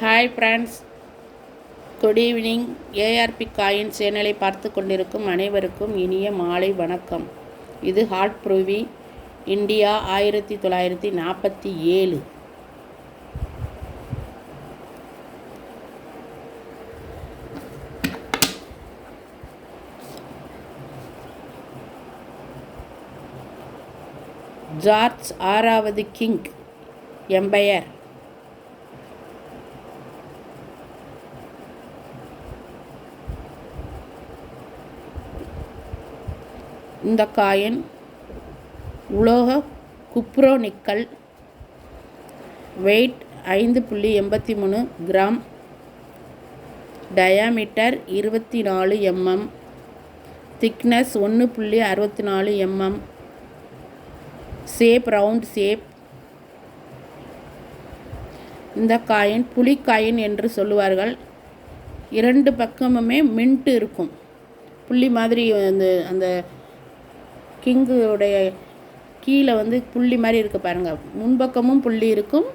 Hi friends good evening ARP coin சேனலை பார்த்து கொண்டிருக்கும் அனைவருக்கும் இனிய மாலை வணக்கம். இது ஹாட் ப்ரூவி இந்தியா ஆயிரத்தி தொள்ளாயிரத்தி நாற்பத்தி ஏழு. ஜார்ஜ் ஆறாவது கிங் எம்பையர். இந்த காயின் உலோக குப்ரோ நிக்கல் வெயிட் ஐந்து புள்ளி எண்பத்தி மூணு கிராம் டயாமீட்டர் இருபத்தி நாலு எம்எம் திக்னஸ் ஒன்று புள்ளி அறுபத்தி நாலு எம்எம் ஷேப் ரவுண்ட் ஷேப். இந்த காயின் புலிக்காயின் என்று சொல்லுவார்கள். இரண்டு பக்கமுமே மின்ட்டு இருக்கும். புள்ளி மாதிரி அந்த அந்த கிங்குடைய கீழே வந்து புள்ளி மாதிரி இருக்குது பாருங்கள் முன்பக்கமும் புள்ளி இருக்கும்.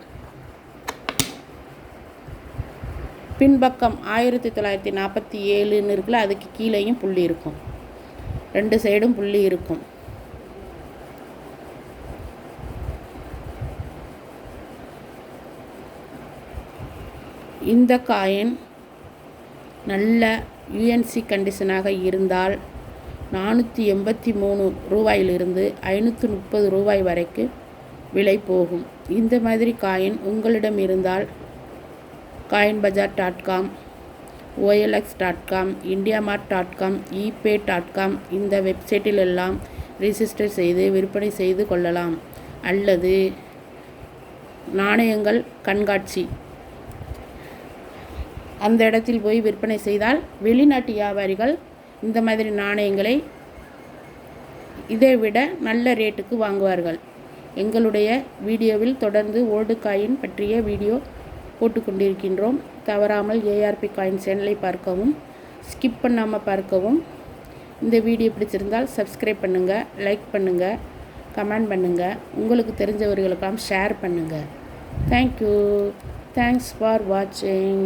பின்பக்கம் ஆயிரத்தி தொள்ளாயிரத்தி நாற்பத்தி ஏழுன்னு இருக்குல்ல அதுக்கு கீழேயும் புள்ளி இருக்கும். ரெண்டு சைடும் புள்ளி இருக்கும். இந்த காயின் நல்ல யுஎன்சி கண்டிஷனாக இருந்தால் நானூற்றி எண்பத்தி மூணு ரூபாயிலிருந்து ஐநூற்றி முப்பது ரூபாய் வரைக்கு விலை போகும். இந்த மாதிரி காயின் உங்களிடம் இருந்தால் coin bazaar dot com OLX dot com IndiaMART dot com eBay dot com இந்த வெப்சைட்டில் எல்லாம் ரிஜிஸ்டர் செய்து விற்பனை செய்து கொள்ளலாம். அல்லது நாணயங்கள் கண்காட்சி. அந்த இடத்தில் போய் விற்பனை செய்தால் வெளிநாட்டு வியாபாரிகள் இந்த மாதிரி நாணயங்களை இதை விட நல்ல ரேட்டுக்கு வாங்குவார்கள். எங்களுடைய வீடியோவில் தொடர்ந்து ஓல்டு காயின் பற்றிய வீடியோ போட்டுக்கொண்டிருக்கின்றோம். தவறாமல் ஏஆர்பி காயின் சேனலை பார்க்கவும் ஸ்கிப் பண்ணாமல் பார்க்கவும். இந்த வீடியோ பிடிச்சிருந்தால் சப்ஸ்கிரைப் பண்ணுங்கள் லைக் பண்ணுங்கள் கமெண்ட் பண்ணுங்கள் உங்களுக்கு தெரிஞ்சவர்களுக்கெல்லாம் ஷேர் பண்ணுங்கள் தேங்க்யூ தேங்க்ஸ் ஃபார் வாட்சிங்